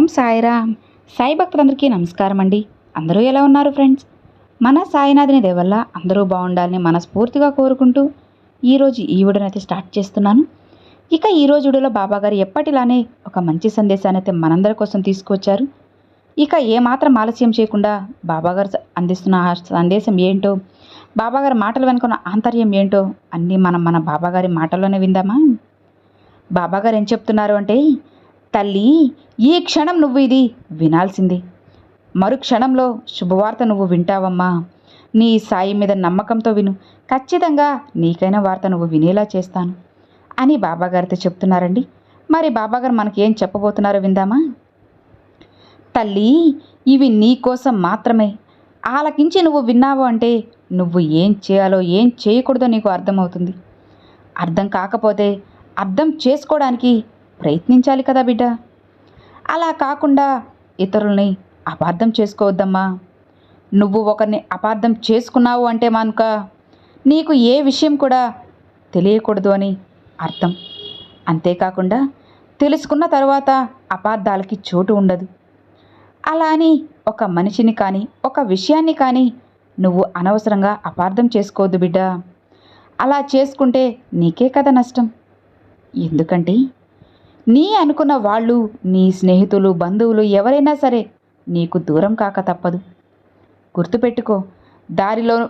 ఓం సాయిరామ్. సాయి భక్తులందరికీ నమస్కారం అండి అందరూ ఎలా ఉన్నారు ఫ్రెండ్స్? మన సాయినాథుని దేవల్ల అందరూ బాగుండాలని మనస్ఫూర్తిగా కోరుకుంటూ ఈరోజు ఈ వీడియోని స్టార్ట్ చేస్తున్నాను. ఇక ఈ రోజు వీడియోలో బాబాగారు ఎప్పటిలానే ఒక మంచి సందేశాన్ని అయితే మనందరి కోసం తీసుకొచ్చారు. ఇక ఏమాత్రం ఆలస్యం చేయకుండా బాబాగారు అందిస్తున్న ఆ సందేశం ఏంటో బాబాగారి మాటలు వెనుకున్న ఆంతర్యం ఏంటో అన్నీ మనం మన బాబాగారి మాటల్లోనే విందామా? బాబాగారు ఏం చెప్తున్నారు అంటే తల్లి ఈ క్షణం నువ్వు ఇది వినాల్సింది. మరు క్షణంలో శుభవార్త నువ్వు వింటావమ్మా. నీ సాయి మీద నమ్మకంతో విను. ఖచ్చితంగా నీకైన వార్త నువ్వు వినేలా చేస్తాను. అని బాబాగారితో చెప్తున్నారండి. మరి బాబాగారు మనకి ఏం చెప్పబోతున్నారో విందామా? తల్లి ఇవి నీ కోసం మాత్రమే. ఆలకించి నువ్వు విన్నావు అంటే నువ్వు ఏం చేయాలో ఏం చేయకూడదో నీకు అర్థమవుతుంది. అర్థం కాకపోతే అర్థం చేసుకోవడానికి ప్రయత్నించాలి కదా బిడ్డ. అలా కాకుండా ఇతరుల్ని అపార్థం చేసుకోవద్దమ్మా. నువ్వు ఒకరిని అపార్థం చేసుకున్నావు అంటే మానుక నీకు ఏ విషయం కూడా తెలియకూడదు అని అర్థం. అంతేకాకుండా తెలుసుకున్న తర్వాత అపార్థాలకి చోటు ఉండదు. అలా అని ఒక మనిషిని కానీ ఒక విషయాన్ని కానీ నువ్వు అనవసరంగా అపార్థం చేసుకోవద్దు బిడ్డ. అలా చేసుకుంటే నీకే కదా నష్టం. ఎందుకంటే నీ అనుకున్న వాళ్ళు నీ స్నేహితులు బంధువులు ఎవరైనా సరే నీకు దూరం కాక తప్పదు. గుర్తుపెట్టుకో దారిలో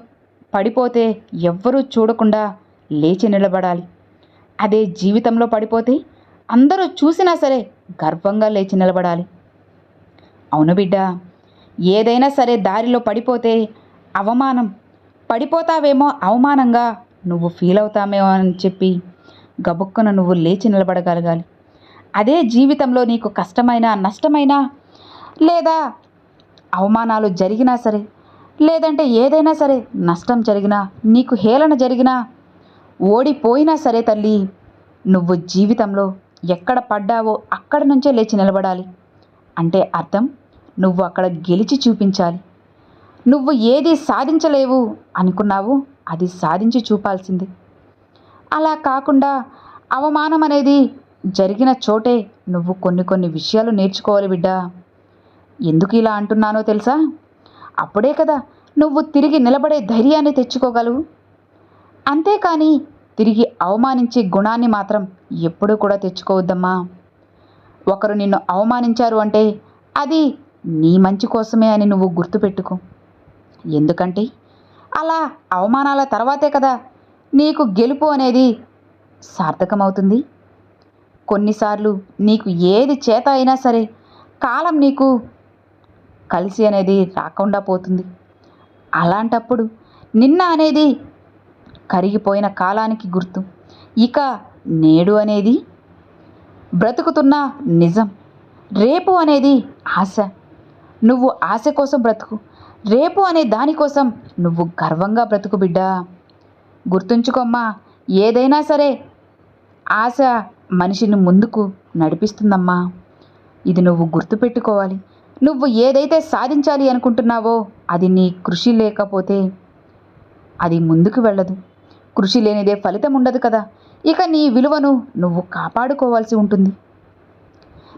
పడిపోతే ఎవ్వరూ చూడకుండా లేచి నిలబడాలి. అదే జీవితంలో పడిపోతే అందరూ చూసినా సరే గర్వంగా లేచి నిలబడాలి. అవును బిడ్డ ఏదైనా సరే దారిలో పడిపోతే అవమానం పడిపోతావేమో అవమానంగా నువ్వు ఫీల్ అవుతామేమో అని చెప్పి గబుక్కున నువ్వు లేచి నిలబడగలగాలి. అదే జీవితంలో నీకు కష్టమైన నష్టమైనా లేదా అవమానాలు జరిగినా సరే లేదంటే ఏదైనా సరే నష్టం జరిగినా నీకు హేళన జరిగినా ఓడిపోయినా సరే తల్లి నువ్వు జీవితంలో ఎక్కడ పడ్డావో అక్కడ నుంచే లేచి నిలబడాలి. అంటే అర్థం? నువ్వు అక్కడ గెలిచి చూపించాలి. నువ్వు ఏది సాధించలేవు అనుకున్నావు అది సాధించి చూపాల్సింది. అలా కాకుండా అవమానం అనేది జరిగిన చోటే నువ్వు కొన్ని కొన్ని విషయాలు నేర్చుకోవాలి బిడ్డా. ఎందుకు ఇలా అంటున్నానో తెలుసా? అప్పుడే కదా నువ్వు తిరిగి నిలబడే ధైర్యాన్ని తెచ్చుకోగలవు. అంతేకాని తిరిగి అవమానించే గుణాన్ని మాత్రం ఎప్పుడూ కూడా తెచ్చుకోవద్దమ్మా. ఒకరు నిన్ను అవమానించారు అంటే అది నీ మంచి కోసమే అని నువ్వు గుర్తుపెట్టుకో. ఎందుకంటే అలా అవమానాల తర్వాతే కదా నీకు గెలుపు అనేది సార్థకమవుతుంది. కొన్నిసార్లు నీకు ఏది చేత అయినా సరే కాలం నీకు కలిసి అనేది రాకుండా పోతుంది. అలాంటప్పుడు నిన్న అనేది కరిగిపోయిన కాలానికి గుర్తు. ఇక నేడు అనేది బ్రతుకుతున్న నిజం. రేపు అనేది ఆశ. నువ్వు ఆశ కోసం బ్రతుకు. రేపు అనే దానికోసం నువ్వు గర్వంగా బ్రతుకు బిడ్డా. గుర్తుంచుకోమ్మా ఏదైనా సరే ఆశ మనిషిని ముందుకు నడిపిస్తుందమ్మా. ఇది నువ్వు గుర్తుపెట్టుకోవాలి. నువ్వు ఏదైతే సాధించాలి అనుకుంటున్నావో అది నీ కృషి లేకపోతే అది ముందుకు వెళ్ళదు. కృషి లేనిదే ఫలితం ఉండదు కదా. ఇక నీ విలువను నువ్వు కాపాడుకోవాల్సి ఉంటుంది.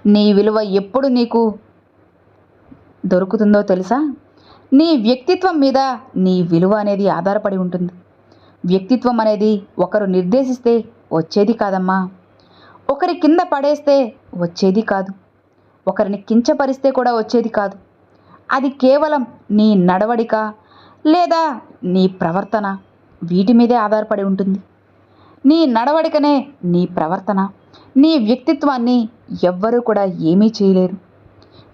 నీ విలువ ఎప్పుడు నీకు దొరుకుతుందో తెలుసా? నీ వ్యక్తిత్వం మీద నీ విలువ అనేది ఆధారపడి ఉంటుంది. వ్యక్తిత్వం అనేది ఒకరు నిర్దేశిస్తే వచ్చేది కాదమ్మా. ఒకరి కింద పడేస్తే వచ్చేది కాదు. ఒకరిని కించపరిస్తే కూడా వచ్చేది కాదు. అది కేవలం నీ నడవడిక లేదా నీ ప్రవర్తన వీటి మీదే ఆధారపడి ఉంటుంది. నీ నడవడికనే నీ ప్రవర్తన. నీ వ్యక్తిత్వాన్ని ఎవ్వరూ కూడా ఏమీ చేయలేరు.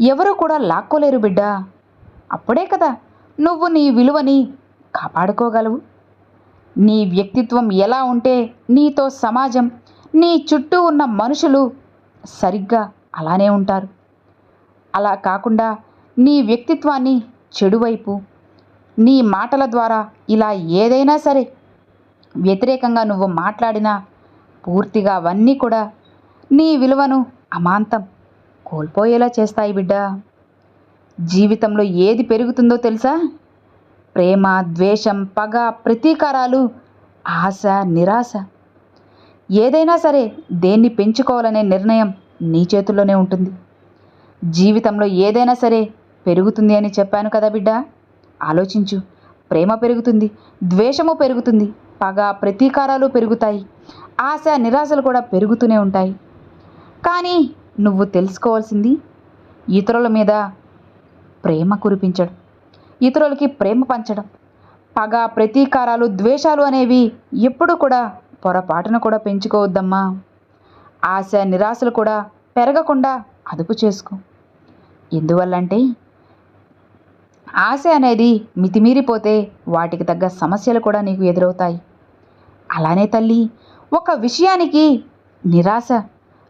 ఎవరూ కూడా లాక్కోలేరు బిడ్డ. అప్పుడే కదా నువ్వు నీ విలువని కాపాడుకోగలవు. నీ వ్యక్తిత్వం ఎలా ఉంటే నీతో సమాజం నీ చుట్టూ ఉన్న మనుషులు సరిగ్గా అలానే ఉంటారు. అలా కాకుండా నీ వ్యక్తిత్వాన్ని చెడువైపు నీ మాటల ద్వారా ఇలా ఏదైనా సరే వ్యతిరేకంగా నువ్వు మాట్లాడినా పూర్తిగా అవన్నీ కూడా నీ విలువను అమాంతం కోల్పోయేలా చేస్తాయి బిడ్డ. జీవితంలో ఏది పెరుగుతుందో తెలుసా? ప్రేమ ద్వేషం పగ ప్రతీకారాలు ఆశ నిరాశ. ఏదైనా సరే దేన్ని పెంచుకోవాలనే నిర్ణయం నీ చేతుల్లోనే ఉంటుంది. జీవితంలో ఏదైనా సరే పెరుగుతుంది అని చెప్పాను కదా బిడ్డ? ఆలోచించు. ప్రేమ పెరుగుతుంది ద్వేషము పెరుగుతుంది పగ ప్రతీకారాలు పెరుగుతాయి ఆశ నిరాశలు కూడా పెరుగుతూనే ఉంటాయి. కానీ నువ్వు తెలుసుకోవాల్సింది ఇతరుల మీద ప్రేమ కురిపించడం ఇతరులకి ప్రేమ పంచడం. పగ ప్రతీకారాలు ద్వేషాలు అనేవి ఎప్పుడూ కూడా పొరపాటున కూడా పెంచుకోవద్దమ్మా. ఆశ నిరాశలు కూడా పెరగకుండా అదుపు చేసుకో. ఎందువల్లంటే ఆశ అనేది మితిమీరిపోతే వాటికి తగ్గ సమస్యలు కూడా నీకు ఎదురవుతాయి. అలానే తల్లి ఒక విషయానికి నిరాశ.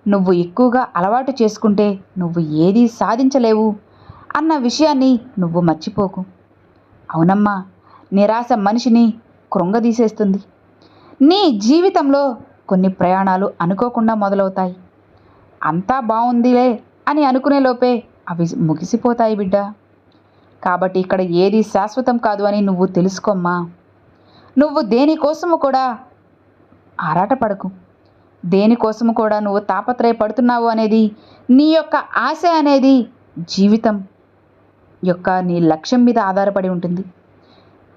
నువ్వు ఎక్కువగా అలవాటు చేసుకుంటే నువ్వు ఏదీ సాధించలేవు అన్న విషయాన్ని నువ్వు మర్చిపోకు. అవునమ్మా నిరాశ మనిషిని కృంగదీసేస్తుంది. నీ జీవితంలో కొన్ని ప్రయాణాలు అనుకోకుండా మొదలవుతాయి. అంతా బాగుందిలే అని అనుకునే లోపే అవి ముగిసిపోతాయి బిడ్డ. కాబట్టి ఇక్కడ ఏది శాశ్వతం కాదు అని నువ్వు తెలుసుకోమ్మా. నువ్వు దేనికోసము కూడా ఆరాటపడకు. దేనికోసము కూడా నువ్వు తాపత్రయపడుతున్నావు అనేది నీ యొక్క ఆశ అనేది జీవితం యొక్క నీ లక్ష్యం మీద ఆధారపడి ఉంటుంది.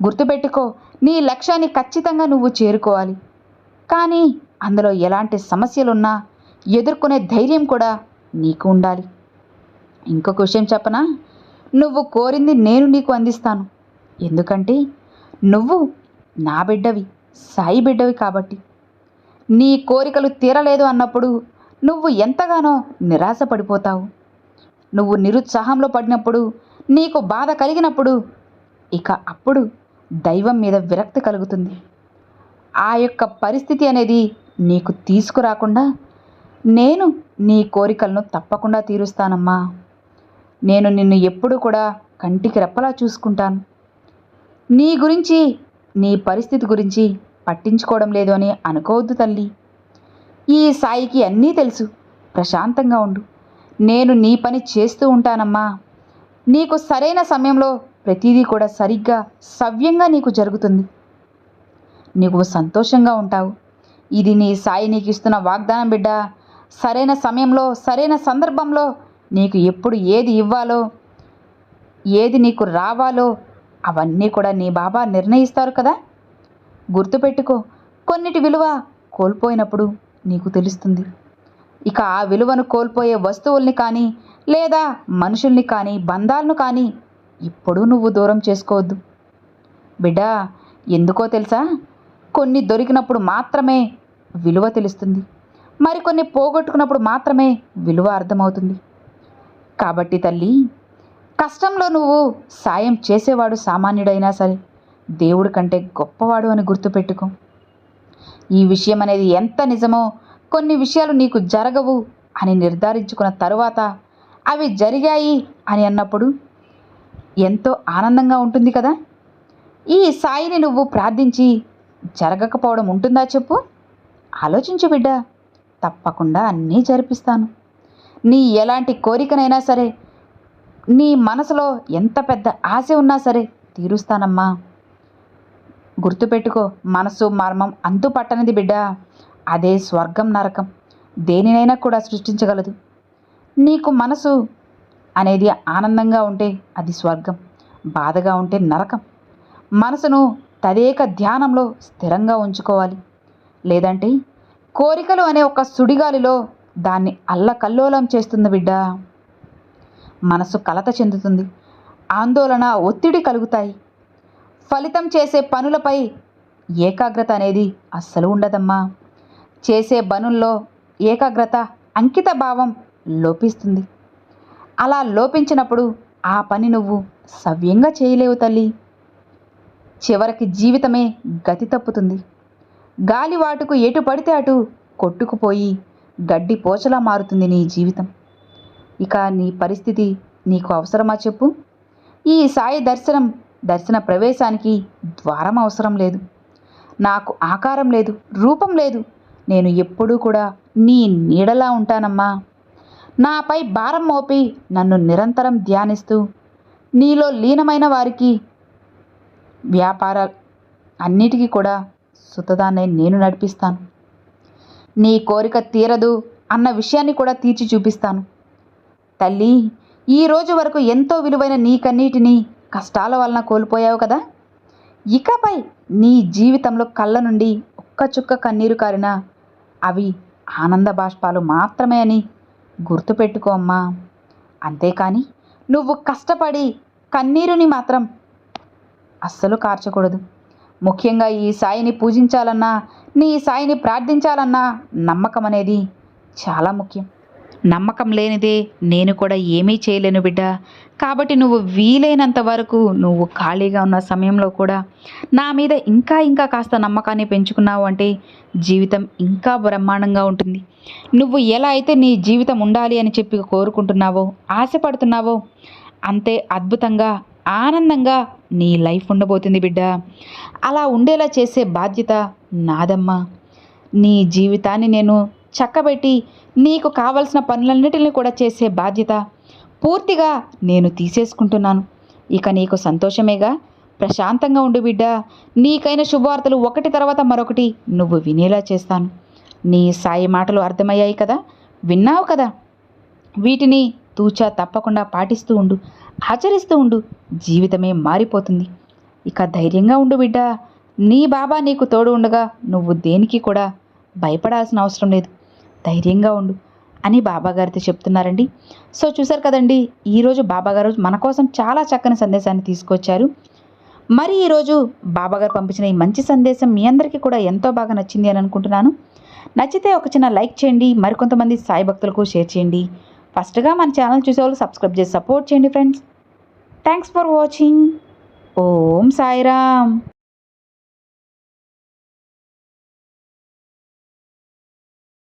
గుర్తుపెట్టుకో నీ లక్ష్యాన్ని ఖచ్చితంగా నువ్వు చేరుకోవాలి. కానీ అందులో ఎలాంటి సమస్యలున్నా ఎదుర్కొనే ధైర్యం కూడా నీకు ఉండాలి. ఇంకొక విషయం చెప్పనా? నువ్వు కోరింది నేను నీకు అందిస్తాను. ఎందుకంటే నువ్వు నా బిడ్డవి సాయి బిడ్డవి కాబట్టి. నీ కోరికలు తీరలేదు అన్నప్పుడు నువ్వు ఎంతగానో నిరాశపడిపోతావు. నువ్వు నిరుత్సాహంలో పడినప్పుడు నీకు బాధ కలిగినప్పుడు ఇక అప్పుడు దైవం మీద విరక్తి కలుగుతుంది. ఆ యొక్క పరిస్థితి అనేది నీకు తీసుకురాకుండా నేను నీ కోరికలను తప్పకుండా తీరుస్తానమ్మా. నేను నిన్ను ఎప్పుడు కూడా కంటికి రెప్పలా చూసుకుంటాను. నీ గురించి నీ పరిస్థితి గురించి పట్టించుకోవడం లేదు అని అనుకోవద్దు తల్లి. ఈ సాయికి అన్నీ తెలుసు. ప్రశాంతంగా ఉండు. నేను నీ పని చేస్తూ ఉంటానమ్మా. నీకు సరైన సమయంలో ప్రతిదీ కూడా సరిగ్గా సవ్యంగా నీకు జరుగుతుంది. నీకు సంతోషంగా ఉంటావు. ఇది నీ సాయి నీకు ఇస్తున్న వాగ్దానం బిడ్డ. సరైన సమయంలో సరైన సందర్భంలో నీకు ఎప్పుడు ఏది ఇవ్వాలో ఏది నీకు రావాలో అవన్నీ కూడా నీ బాబా నిర్ణయిస్తారు కదా? గుర్తుపెట్టుకో కొన్నిటి విలువ కోల్పోయినప్పుడు నీకు తెలుస్తుంది. ఇక ఆ విలువను కోల్పోయే వస్తువుల్ని కానీ లేదా మనుషుల్ని కానీ బంధాలను కానీ ఇప్పుడు నువ్వు దూరం చేసుకోవద్దు. బిడ్డా ఎందుకో తెలుసా? కొన్ని దొరికినప్పుడు మాత్రమే విలువ తెలుస్తుంది. మరికొన్ని పోగొట్టుకున్నప్పుడు మాత్రమే విలువ అర్థమవుతుంది. కాబట్టి తల్లి కష్టంలో నువ్వు సాయం చేసేవాడు సామాన్యుడైనా సరే దేవుడి కంటే గొప్పవాడు అని గుర్తుపెట్టుకో. ఈ విషయం అనేది ఎంత నిజమో కొన్ని విషయాలు నీకు జరగవు అని నిర్ధారించుకున్న తరువాత అవి జరిగాయి అని అన్నప్పుడు ఎంతో ఆనందంగా ఉంటుంది కదా? ఈ సాయిని నువ్వు ప్రార్థించి జరగకపోవడం ఉంటుందా చెప్పు? ఆలోచించు బిడ్డ తప్పకుండా అన్నీ జరిపిస్తాను. నీ ఎలాంటి కోరికనైనా సరే నీ మనసులో ఎంత పెద్ద ఆశ ఉన్నా సరే తీరుస్తానమ్మా. గుర్తుపెట్టుకో మనసు మర్మం అంతు పట్టనిది బిడ్డ. అదే స్వర్గం నరకం. దేనినైనా కూడా సృష్టించగలదు. నీకు మనసు అనేది ఆనందంగా ఉంటే అది స్వర్గం బాధగా ఉంటే నరకం. మనసును తదేక ధ్యానంలో స్థిరంగా ఉంచుకోవాలి. లేదంటే కోరికలు అనే ఒక సుడిగాలిలో దాన్ని అల్లకల్లోలం చేస్తుంది బిడ్డ. మనసు కలత చెందుతుంది ఆందోళన ఒత్తిడి కలుగుతాయి. ఫలితం చేసే పనులపై ఏకాగ్రత అనేది అస్సలు ఉండదమ్మా. చేసే పనుల్లో ఏకాగ్రత అంకిత భావం లోపిస్తుంది. అలా లోపించినప్పుడు ఆ పని నువ్వు సవ్యంగా చేయలేవు తల్లి. చివరికి జీవితమే గతి తప్పుతుంది. గాలివాటుకు ఎటు పడితే అటు కొట్టుకుపోయి గడ్డి పోచలా మారుతుంది నీ జీవితం. ఇక నీ పరిస్థితి నీకు అవసరమా చెప్పు? ఈ సాయి దర్శనం దర్శన ప్రవేశానికి ద్వారం అవసరం లేదు. నాకు ఆకారం లేదు రూపం లేదు. నేను ఎప్పుడూ కూడా నీ నీడలా ఉంటానమ్మా. నాపై భారం మోపి నన్ను నిరంతరం ధ్యానిస్తూ నీలో లీనమైన వారికి వ్యాపార అన్నిటికీ కూడా సుతదాన్నే నేను నడిపిస్తాను. నీ కోరిక తీరదు అన్న విషయాన్ని కూడా తీర్చి చూపిస్తాను. తల్లి ఈ రోజు వరకు ఎంతో విలువైన నీ కన్నీటిని కష్టాల వలన కోల్పోయావు కదా? ఇకపై నీ జీవితంలో కళ్ళ నుండి ఒక్క చుక్క కన్నీరు కారినా అవి ఆనంద బాష్పాలు మాత్రమే అని గుర్తుపెట్టుకో అమ్మా. అంతేకాని నువ్వు కష్టపడి కన్నీరుని మాత్రం అస్సలు కార్చకూడదు. ముఖ్యంగా ఈ సాయిని పూజించాలన్నా నీ సాయిని ప్రార్థించాలన్నా నమ్మకం అనేది చాలా ముఖ్యం. నమ్మకం లేనిదే నేను కూడా ఏమీ చేయలేను బిడ్డ. కాబట్టి నువ్వు వీలైనంత వరకు నువ్వు ఖాళీగా ఉన్న సమయంలో కూడా నా మీద ఇంకా ఇంకా కాస్త నమ్మకాన్ని పెంచుకున్నావు అంటే జీవితం ఇంకా బ్రహ్మాండంగా ఉంటుంది. నువ్వు ఎలా అయితే నీ జీవితం ఉండాలి అని చెప్పి కోరుకుంటున్నావో ఆశపడుతున్నావో అంతే అద్భుతంగా ఆనందంగా నీ లైఫ్ ఉండబోతుంది బిడ్డ. అలా ఉండేలా చేసే బాధ్యత నాదమ్మా. నీ జీవితాన్ని నేను చక్కబెట్టి నీకు కావలసిన పనులన్నిటిని కూడా చేసే బాధ్యత పూర్తిగా నేను తీసేసుకుంటున్నాను. ఇక నీకు సంతోషమేగా? ప్రశాంతంగా ఉండు బిడ్డ. నీకైన శుభవార్తలు ఒకటి తర్వాత మరొకటి నువ్వు వినేలా చేస్తాను. నీ సాయి మాటలు అర్థమయ్యాయి కదా? విన్నావు కదా? వీటిని తూచా తప్పకుండా పాటిస్తూ ఉండు. ఆచరిస్తూ ఉండు. జీవితమే మారిపోతుంది. ఇక ధైర్యంగా ఉండు బిడ్డ. నీ బాబా నీకు తోడు ఉండగా నువ్వు దేనికి కూడా భయపడాల్సిన అవసరం లేదు. ధైర్యంగా ఉండు అని బాబాగారితో చెప్తున్నారండి. సో చూసారు కదండి ఈరోజు బాబాగారు మన కోసం చాలా చక్కని సందేశాన్ని తీసుకొచ్చారు. మరి ఈరోజు బాబాగారు పంపించిన ఈ మంచి సందేశం మీ అందరికీ కూడా ఎంతో బాగా నచ్చింది అని అనుకుంటున్నాను. నచ్చితే ఒక చిన్న లైక్ చేయండి మరికొంతమంది సాయి భక్తులకు షేర్ చేయండి. ఫస్ట్గా మన ఛానల్ చూసేవాళ్ళు సబ్స్క్రైబ్ చేసి సపోర్ట్ చేయండి friends. Thanks for watching. Om Sairam.